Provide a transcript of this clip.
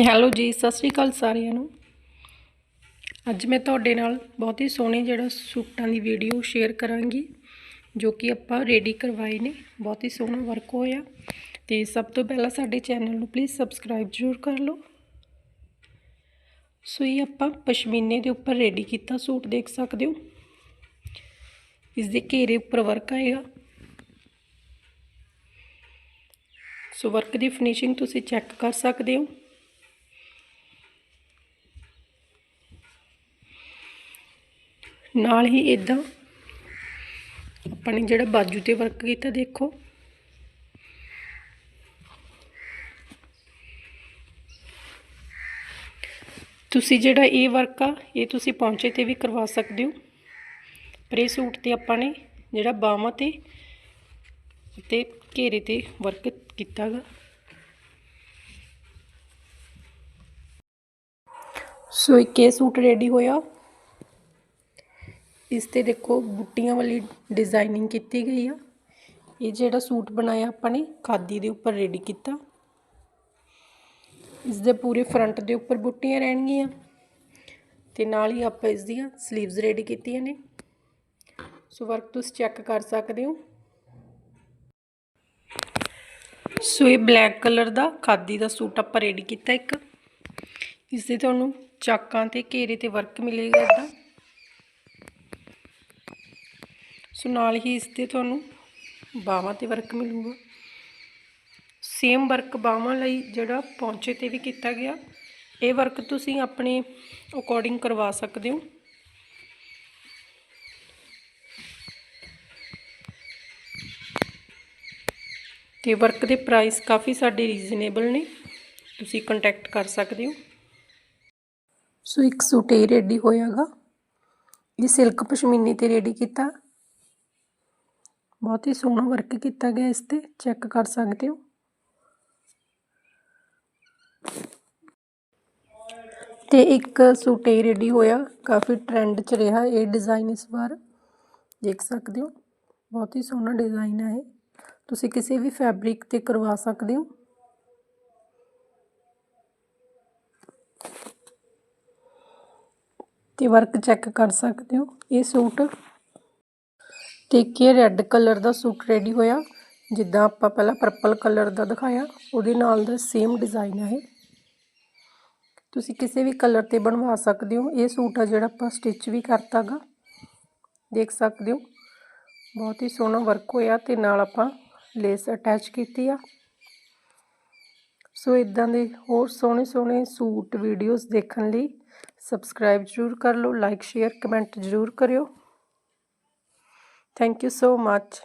Hello ਜੀ, ਸਤਿ ਸ਼੍ਰੀ ਅਕਾਲ ਸਾਰਿਆਂ ਨੂੰ। ਅੱਜ ਮੈਂ ਤੁਹਾਡੇ ਨਾਲ ਬਹੁਤ ਹੀ ਸੋਹਣੇ ਜਿਹੜਾ ਸੂਟਾਂ ਦੀ ਵੀਡੀਓ ਸ਼ੇਅਰ ਕਰਾਂਗੀ, ਜੋ ਕਿ ਆਪਾਂ ਰੈਡੀ ਕਰਵਾਏ ਨੇ। ਬਹੁਤ ਹੀ ਸੋਹਣਾ ਵਰਕ ਹੋਇਆ। ਤੇ ਸਭ ਤੋਂ ਪਹਿਲਾਂ ਸਾਡੇ ਚੈਨਲ ਨੂੰ ਪਲੀਜ਼ ਸਬਸਕ੍ਰਾਈਬ ਜ਼ਰੂਰ ਕਰ ਲਓ। ਸੋ ਇਹ ਆਪਾਂ ਪਸ਼ਮੀਨੇ ਦੇ ਉੱਪਰ ਰੈਡੀ ਕੀਤਾ ਸੂਟ ਦੇਖ ਸਕਦੇ ਹੋ। ਇਸ ਦੇ ਘੇਰੇ ਉੱਪਰ ਵਰਕ ਆਏਗਾ। ਸੋ ਵਰਕ ਦੀ ਫਿਨਿਸ਼ਿੰਗ ਤੁਸੀਂ ਚੈੱਕ ਕਰ ਸਕਦੇ ਹੋ। ਨਾਲ ਹੀ ਇਦਾਂ ਆਪਾਂ ਨੇ ਜਿਹੜਾ ਬਾਜੂ ਤੇ ਵਰਕ ਕੀਤਾ, ਦੇਖੋ। ਤੁਸੀਂ ਜਿਹੜਾ ਇਹ ਵਰਕ ਆ, ਇਹ ਤੁਸੀਂ ਪੌਂਚੇ ਤੇ ਵੀ ਕਰਵਾ ਸਕਦੇ ਹੋ। ਪਰ ਇਹ ਸੂਟ ਤੇ ਆਪਾਂ ਨੇ ਜਿਹੜਾ ਬਾਹਾਂ ਤੇ ਤੇ ਘੇਰੇ ਤੇ ਵਰਕ ਕੀਤਾਗਾ ਸੋ ਇੱਕ ਇਹ ਸੂਟ ਰੈਡੀ ਹੋਇਆ। ਇਸ ਤੇ ਦੇਖੋ ਬੁੱਟੀਆਂ ਵਾਲੀ ਡਿਜ਼ਾਈਨਿੰਗ ਕੀਤੀ ਗਈ ਆ। ਇਹ ਜਿਹੜਾ ਸੂਟ ਬਣਾਇਆ ਆਪਾਂ ਨੇ, ਖਾਦੀ ਦੇ ਉੱਪਰ ਰੈਡੀ ਕੀਤਾ। ਇਸ ਦੇ ਪੂਰੇ ਫਰੰਟ ਦੇ ਉੱਪਰ ਬੁੱਟੀਆਂ ਰਹਿਣਗੀਆਂ। ਤੇ ਨਾਲ ਹੀ ਆਪਾਂ ਇਸ ਦੀਆਂ 슬ੀਵਸ ਰੈਡੀ ਕੀਤੀਆਂ ਨੇ। ਸੋ ਵਰਕ ਤੁਸੀਂ ਚੈੱਕ ਕਰ ਸਕਦੇ ਹੋ। ਸੋ ਇਹ ਬਲੈਕ ਕਲਰ ਦਾ, ਖਾਦੀ ਦਾ ਸੂਟ ਆਪਾਂ ਰੈਡੀ ਕੀਤਾ ਇੱਕ। ਇਸ ਦੇ ਤੁਹਾਨੂੰ ਚਾਕਾਂ ਤੇ ਘੇਰੇ ਤੇ ਵਰਕ ਮਿਲੇਗਾ ਇਹਦਾ ਸੋ ਨਾਲ ਹੀ ਇਸ ਤੇ ਤੁਹਾਨੂੰ ਬਾਹਾਂ ਤੇ ਵਰਕ ਮਿਲੂਗਾ। ਸੇਮ ਵਰਕ ਬਾਹਾਂ ਲਈ ਜਿਹੜਾ ਪੌਂਚੇ ਤੇ ਵੀ ਕੀਤਾ ਗਿਆ। ਇਹ ਵਰਕ ਤੁਸੀਂ ਆਪਣੇ ਅਕੋਰਡਿੰਗ ਕਰਵਾ ਸਕਦੇ ਹੋ। ਤੇ ਵਰਕ ਦੇ ਪ੍ਰਾਈਸ ਕਾਫੀ ਸਾਡੇ ਰੀਜ਼ਨੇਬਲ ਨੇ। ਤੁਸੀਂ ਕੰਟੈਕਟ ਕਰ ਸਕਦੇ ਹੋ। ਸੋ ਇੱਕ ਸੂਟ ਇਹ ਰੈਡੀ ਹੋਇਆਗਾ। ਇਹ ਸਿਲਕ ਪਸ਼ਮੀਨੇ ਤੇ ਰੈਡੀ ਕੀਤਾ। ਬਹੁਤ ਹੀ ਸੋਹਣਾ ਵਰਕ ਕੀਤਾ ਗਿਆ ਇਸ ਤੇ ਚੈੱਕ ਕਰ ਸਕਦੇ ਹੋ। ਤੇ ਇੱਕ ਸੂਟ ਇਹ ਰੈਡੀ ਹੋਇਆ, ਕਾਫੀ ਟ੍ਰੈਂਡ 'ਚ ਰਿਹਾ ਇਹ ਡਿਜ਼ਾਈਨ ਇਸ ਵਾਰ, ਦੇਖ ਸਕਦੇ ਹੋ। ਬਹੁਤ ਹੀ ਸੋਹਣਾ ਡਿਜ਼ਾਈਨ ਹੈ ਇਹ। ਤੁਸੀਂ ਕਿਸੇ ਵੀ ਫੈਬਰਿਕ ਤੇ ਕਰਵਾ ਸਕਦੇ ਹੋ। ਤੇ ਵਰਕ ਚੈੱਕ ਕਰ ਸਕਦੇ ਹੋ। ਇਹ ਸੂਟ ਤੇ ਕਿ ਰੈੱਡ ਕਲਰ ਦਾ ਸੂਟ ਰੈਡੀ ਹੋਇਆ, ਜਿੱਦਾਂ ਆਪਾਂ ਪਹਿਲਾਂ ਪਰਪਲ ਕਲਰ ਦਾ ਦਿਖਾਇਆ, ਉਹਦੇ ਨਾਲ ਦਾ ਸੇਮ ਡਿਜ਼ਾਈਨ ਹੈ ਤੁਸੀਂ ਕਿਸੇ ਵੀ ਕਲਰ ਤੇ ਬਣਵਾ ਸਕਦੇ ਹੋ, ਇਹ ਸੂਟ ਆ ਜਿਹੜਾ ਆਪਾਂ ਸਟਿਚ ਵੀ ਕਰਤਾਗਾ ਦੇਖ ਸਕਦੇ ਹੋ, ਬਹੁਤ ਹੀ ਸੋਹਣਾ ਵਰਕ ਹੋਇਆ ਤੇ ਨਾਲ ਆਪਾਂ ਲੇਸ ਅਟੈਚ ਕੀਤੀ ਆ। ਸੋ ਇਦਾਂ ਦੇ ਹੋਰ ਸੋਹਣੇ ਸੋਹਣੇ ਸੂਟ ਵੀਡੀਓਜ਼ ਦੇਖਣ ਲਈ ਸਬਸਕ੍ਰਾਈਬ ਜ਼ਰੂਰ ਕਰ ਲਓ ਲਾਈਕ ਸ਼ੇਅਰ ਕਮੈਂਟ ਜ਼ਰੂਰ ਕਰਿਓ। Thank you so much.